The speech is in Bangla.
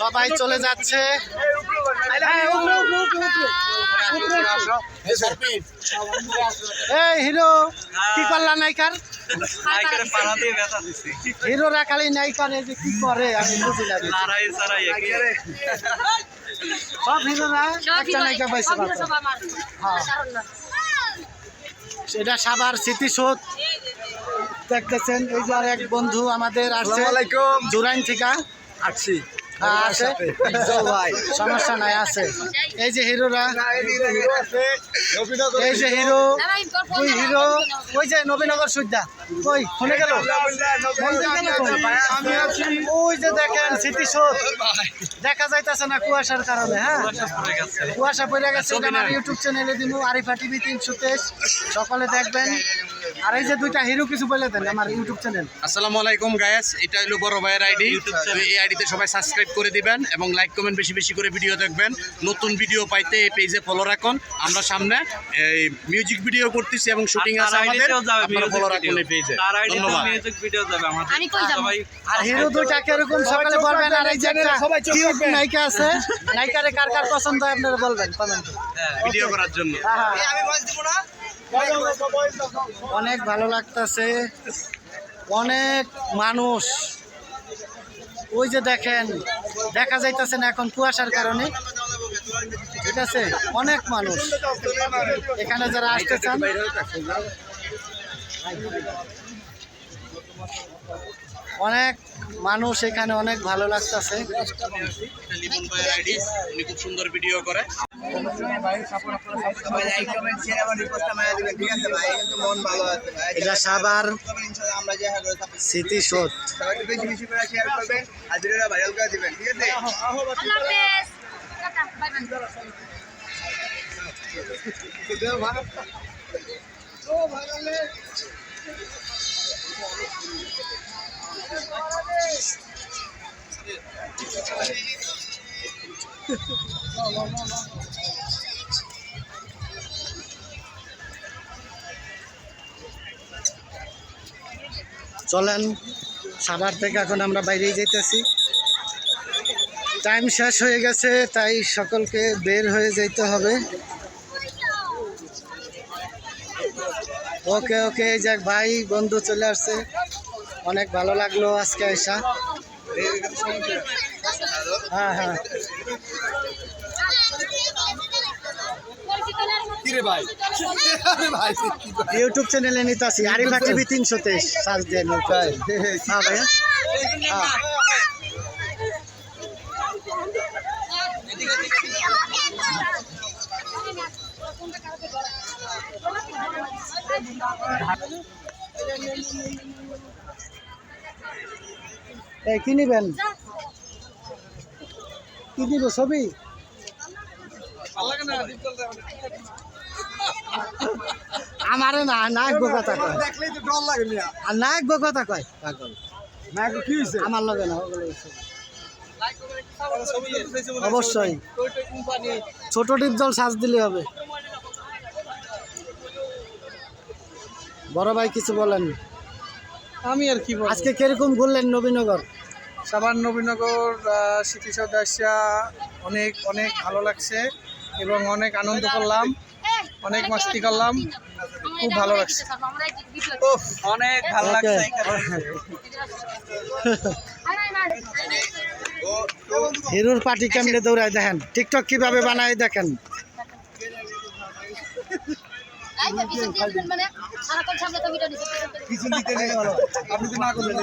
সবাই চলে যাচ্ছে। এই হিরো কি করলা নাইকার নায়কের পাড়া দিয়ে ব্যথা দিছি। হিরোরা খালি নাইকার এই যে কি করে আমি বুঝি না সব হিরোরা একটা নায়িকা পাইছে। হ্যাঁ। সেটা সাবার স্মৃতিসৌধ দেখতেছেন এই যে আর এক বন্ধু আমাদের আসছে। জুরাইন থেকে। আসছি। হ্যাঁ, আছে? সমস্যা নাই আছে। এই যে হিরোরা। এই যে হিরো ওই হিরো ওই যে নবীনগর সুদ্দা ওই শুনে গেল? ওই যে দেখেন স্মৃতিসৌধ। দেখা যাইতেছে না কুয়াশার কারণে হ্যাঁ? কুয়াশা পড়ে গেছে। আমার ইউটিউব চ্যানেলে দিব আরিফা টিভি তিনশো তেইশ। সকালে দেখবেন। আর এই যে দুইটা হিরো কিছু বলে দেন আমার ইউটিউব চ্যানেল আসসালামু আলাইকুম গায়েস এটা হলো বড় ভাইয়ের আইডি এই আইডিতে সবাই সাবস্ক্রাইব করে দিবেন এবং লাইক কমেন্ট বেশি বেশি করে ভিডিও দেখবেন। নতুন ভিডিও পাইতে এই পেজে ফলো রাখুন। আমরা সামনে এই মিউজিক ভিডিও করতেছি এবং শুটিং আছে আমাদের। আপনারা ফলো রাখুন এই পেজে তার আইডিতে ধন্যবাদ। মিউজিক ভিডিও যাবে আমাদের। আমি কই যাব? সবাই আর হিরো দুইটা কীরকম? সকালে বলবেন আর এই যে একটা কিউট নায়িকা আছে নায়িকারে কার কার পছন্দ হয় আপনারা বলবেন কমেন্টে ভিডিও করার জন্য। অনেক ভালো লাগতেছে। অনেক মানুষ। ওই যে দেখেন, দেখা যাইতেছে না এখন কুয়াশার কারণে। ঠিক আছে? অনেক মানুষ। এখানে যারা আসতে চান। অনেক মানুষ এখানে অনেক ভালো লাগতেছে। খুব সুন্দর ভিডিও করে। এটা সাবার একটু বেশি বেশি করে শেয়ার করবেন আর ভিডিওটা ভাইরাল করে দিবেন ঠিক আছে চলেন, সাভার থেকে এখন আমরা বাইরেই যাইতেছি। টাইম শেষ হয়ে গেছে, তাই সকলকে বের হয়ে যেতে হবে। ওকে ওকে যাক ভাই, বন্ধু চলে আসছে। অনেক ভালো লাগল আজকে আইসা। হ্যাঁ হ্যাঁ। ইউটিউব চ্যানেলে নিতে আসি আরিফা টিভি তিনশো তেইশ সার্চ নিতে হ্যাঁ ভাইয়া হ্যাঁ কি নিবেন? কি নিব ছবি? আমারে না নায়ক কথা কয়। দেখলেই তো ডর লাগে মিয়া। আর নায়ক কথা কয়। পাগল। না কি হইছে? আমার লগে না ওগুলো হইছে। অবশ্যই। ছোট ডিপ জল সাজ দিলে হবে। বড় ভাই কিছু বলেন। আমি আর কি বলব? আজকে কীরকম ঘুরলেন নবীনগর? সাবান নবীনগর স্মৃতিসৌধ আসিয়া অনেক অনেক ভালো লাগছে। এবং অনেক আনন্দ করলাম অনেক মাস্তি করলাম খুব ভালো লাগছে। অনেক ভালো. লাগছে। হিরোর পার্টি কেমনে দৌড়ায় দেখেন টিকটক কীভাবে বানায় দেখেন মানে আপনি তো না করলেন